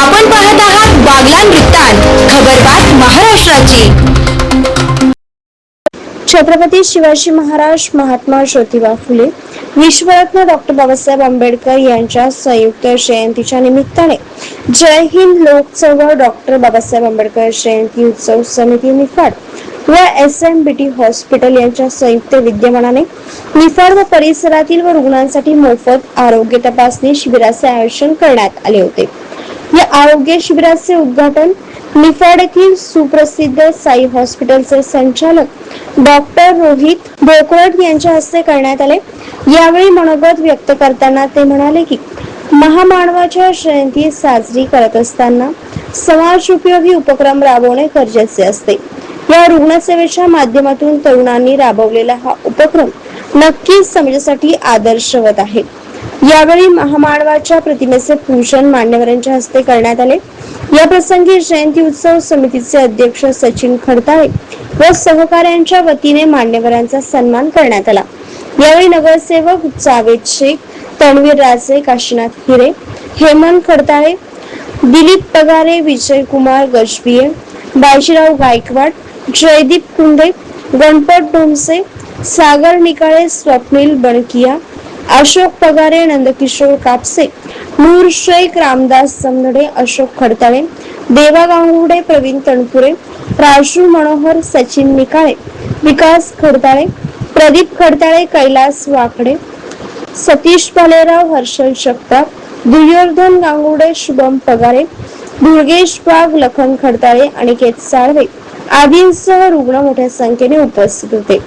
आपण पाहत आहात बागलान वृत्तांत खबरबात महाराष्ट्राची. छत्रपती शिवाजी महाराज महात्मा ज्योतिबा फुले विश्वरत्न डॉक्टर बाबासाहेब आंबेडकर यांच्या संयुक्त जयंतीच्या निमित्ताने जय हिंद लोक चळवळ डॉक्टर बाबासाहेब आंबेडकर जयंती उत्सव समिती निफाड व S M B T hospital यांच्या संयुक्त विद्यमानाने निफाड व परिसरातील व रुग्णांसाठी मोफत आरोग्य तपासणी शिबिराचे आयोजन करण्यात आले होते. या आरोग्य शिबिराचे उद्घाटन निफाड येथील सुप्रसिद्ध साई हॉस्पिटलचे संचालक डॉक्टर रोहित बोकरट यांच्या हस्ते करण्यात आले. यावेळी मनोगत व्यक्त करताना ते म्हणाले की महामानवाच्या जयंती साजरी करत असताना समाज उपयोगी उपक्रम राबवणे गरजेचे असते. या रुग्णसेवेच्या माध्यमातून तरुणांनी राबवलेला हा उपक्रम नक्कीच समाजासाठी आदर्शवत आहे. यावेळी महामानवाच्या प्रतिमेचे पूजन मान्यवरांच्या हस्ते करण्यात आले. या प्रसंगी जयंती उत्सव समितीचे अध्यक्ष सचिन खडताळे व सहकाऱ्यांच्या वतीने मान्यवरांचा सन्मान करण्यात आला. यावेळी नगरसेवक जावेद शेख तणवीर राजे काशीनाथ हिरे हेमंत खडताळे दिलीप पगारे विजय कुमार गजबिये बाजीराव गायकवाड जयदीप कुंडे गणपत डोमसे सागर निकाळे स्वप्नील बणकिया अशोक पगारे नंदकिशोर कापसे नूर शेख रामदास समधडे अशोक खडताळे देवा गांगुडे प्रवीण तणपुरे राजू मनोहर सचिन निकाळे विकास खडताळे प्रदीप खडताळे कैलास वाकडे सतीश भालेराव हर्षल जगताप दुर्योधन गांगुडे शुभम पगारे दुर्गेश बाग लखन खडताळे अनिकेत साळवे आदींसह रुग्ण मोठ्या संख्येने उपस्थित होते.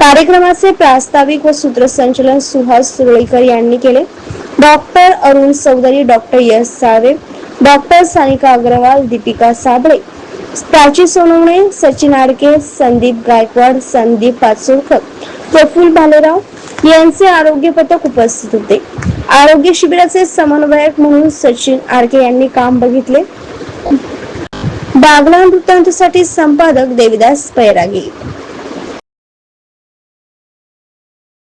कार्यक्रमाचे प्रास्ताविक व सूत्रसंचलन सुहास सुरळीकर यांनी केले. Doctor Arun Chaudhari doctor Yash Salve doctor Sanika Agarwal Deepika Sable Prachi Sonawane Sachin Adke Sandeep Gaikwad Sandeep Pacholkar Praful Bhalerao यांचे आरोग्य पथक उपस्थित होते. आरोग्य शिबिराचे समन्वयक म्हणून सचिन आरके यांनी काम बघितले. बागला वृत्तांतसाठी संपादक देविदास पैरागी.